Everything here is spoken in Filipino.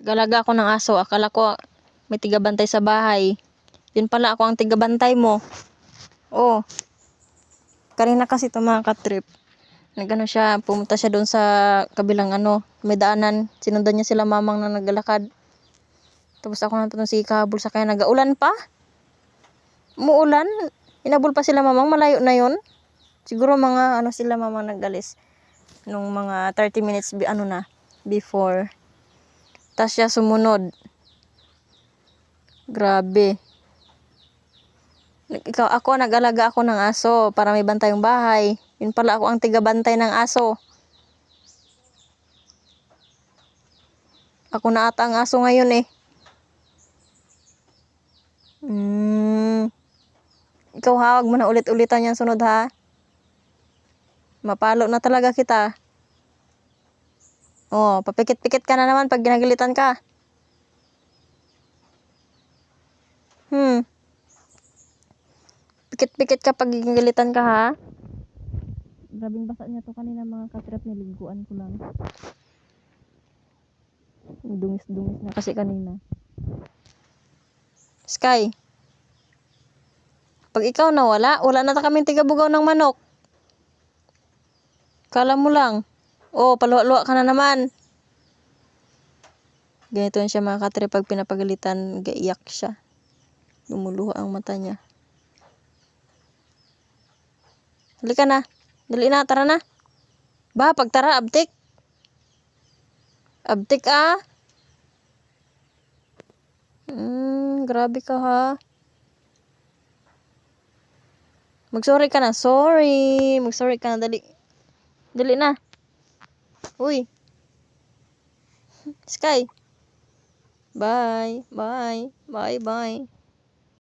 Galaga ako ng aso. Akala ko may tigabantay sa bahay. Yun pala ako ang tigabantay mo. Oh. Kanina kasi ito mga katrip. Nagano siya, pumunta siya doon sa kabilang ano, may daanan. Sinundan niya sila mamang na naglalakad. Tapos ako nandun si Kabul sa kanya, nagaulan pa. Muulan. Inabol pa sila mamang, malayo na yon Siguro mga ano sila mamang nagalis. Nung mga 30 minutes, ano na, before. Tapos siya sumunod. Grabe. Ikaw, ako, nag-alaga ako ng aso para may bantay yung bahay. Yun pala ako ang tiga-bantay ng aso. Ako na ata ang aso ngayon eh. Hmm. Ikaw ha, wag mo na ulit-ulitan yan sunod ha. Mapalo na talaga kita. Oh, papikit-pikit ka na naman pag ginagalitan ka. Hmm. Pikit-pikit ka pag ginagalitan ka ha. Grabing basa niya to kanina mga katrap niliguan ko lang. Dungis-dungis na kasi kanina. Sky. Pag ikaw nawala, wala na ta kaming tigabugaw ng manok. Kala mo lang. Oh, paluwa-luwa ka na naman. Ganito siya mga katre pag pinapagalitan, gaiyak siya. Lumuluha ang mata niya. Halika na. Dali na, tara na. Ba, pag tara, abtik. Abtik ah. Hmm, grabe ka ha. Mag-sorry ka na. Sorry. Mag-sorry ka na. Dali. Dali na. Uy. Sky. Bye. Bye. Bye. Bye.